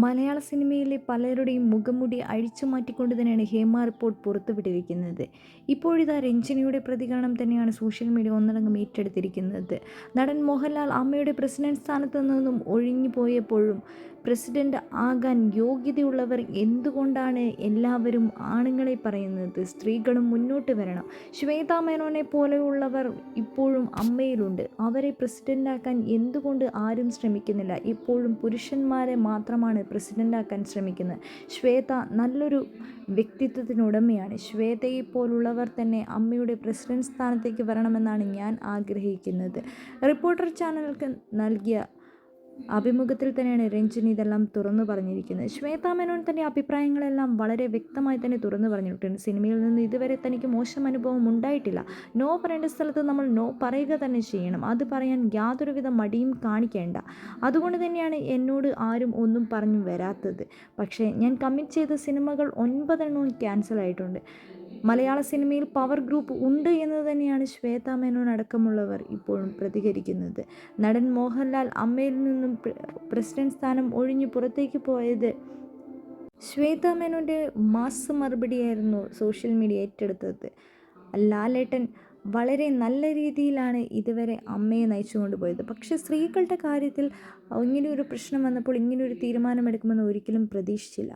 മലയാള സിനിമയിലെ പലരുടെയും മുഖംമുടി അഴിച്ചു മാറ്റിക്കൊണ്ട് തന്നെയാണ് ഹേമ റിപ്പോർട്ട് പുറത്തുവിട്ടിരിക്കുന്നത്. ഇപ്പോഴിതാ രഞ്ജനിയുടെ പ്രതികരണം തന്നെയാണ് സോഷ്യൽ മീഡിയ ഒന്നടങ്കം ഏറ്റെടുത്തിരിക്കുന്നത്. നടൻ മോഹൻലാൽ അമ്മയുടെ പ്രസിഡന്റ് സ്ഥാനത്ത് നിന്നും ഒഴിഞ്ഞു പോയപ്പോഴും പ്രസിഡന്റ് ആകാൻ യോഗ്യതയുള്ളവർ എന്തുകൊണ്ടാണ് എല്ലാവരും ആണുങ്ങളെ പറയുന്നത്? സ്ത്രീകളും മുന്നോട്ട് വരണം. ശ്വേതാ മേനോനെ പോലെയുള്ളവർ ഇപ്പോഴും അമ്മയിലുണ്ട്. അവരെ പ്രസിഡന്റാക്കാൻ എന്തുകൊണ്ട് ആരും ശ്രമിക്കുന്നില്ല? ഇപ്പോഴും പുരുഷന്മാരെ മാത്രമാണ് പ്രസിഡന്റാക്കാൻ ശ്രമിക്കുന്നത്. ശ്വേത നല്ലൊരു വ്യക്തിത്വത്തിനുടമയാണ്. ശ്വേതയെ പോലുള്ളവർ തന്നെ അമ്മയുടെ പ്രസിഡന്റ് സ്ഥാനത്തേക്ക് വരണമെന്നാണ് ഞാൻ ആഗ്രഹിക്കുന്നത്. റിപ്പോർട്ടർ ചാനലുകൾക്ക് നൽകിയ അഭിമുഖത്തിൽ തന്നെയാണ് രഞ്ജിനി ഇതെല്ലാം തുറന്നു പറഞ്ഞിരിക്കുന്നത്. ശ്വേതാ മേനോൻ തന്റെ അഭിപ്രായങ്ങളെല്ലാം വളരെ വ്യക്തമായി തന്നെ തുറന്നു പറഞ്ഞിട്ടുണ്ട്. സിനിമയിൽ നിന്ന് ഇതുവരെ തനിക്ക് മോശം അനുഭവം ഉണ്ടായിട്ടില്ല. നോ പറയേണ്ട സ്ഥലത്ത് നമ്മൾ നോ പറയുക തന്നെ ചെയ്യണം. അത് പറയാൻ യാതൊരുവിധ മടിയും കാണിക്കേണ്ട. അതുകൊണ്ട് തന്നെയാണ് എന്നോട് ആരും ഒന്നും പറഞ്ഞു വരാത്തത്. പക്ഷേ ഞാൻ കമ്മിറ്റ് ചെയ്ത സിനിമകൾ ഒൻപതെണ്ണവും ക്യാൻസൽ ആയിട്ടുണ്ട്. മലയാള സിനിമയിൽ പവർ ഗ്രൂപ്പ് ഉണ്ട് എന്ന് തന്നെയാണ് ശ്വേതാ മേനോൻ അടക്കമുള്ളവർ ഇപ്പോഴും പ്രതികരിക്കുന്നത്. നടൻ മോഹൻലാൽ അമ്മയിൽ നിന്നും പ്രസിഡന്റ് സ്ഥാനം ഒഴിഞ്ഞു പുറത്തേക്ക് പോയത് ശ്വേതാ മേനോന്റെ മാസ് മറുപടിയായിരുന്നു സോഷ്യൽ മീഡിയ ഏറ്റെടുത്തത്. ലാലേട്ടൻ വളരെ നല്ല രീതിയിലാണ് ഇതുവരെ അമ്മയെ നയിച്ചു കൊണ്ടുപോയത് പക്ഷേ സ്ത്രീകളുടെ കാര്യത്തിൽ ഇങ്ങനെയൊരു പ്രശ്നം വന്നപ്പോൾ ഇങ്ങനെയൊരു തീരുമാനമെടുക്കുമെന്ന് ഒരിക്കലും പ്രതീക്ഷിച്ചില്ല.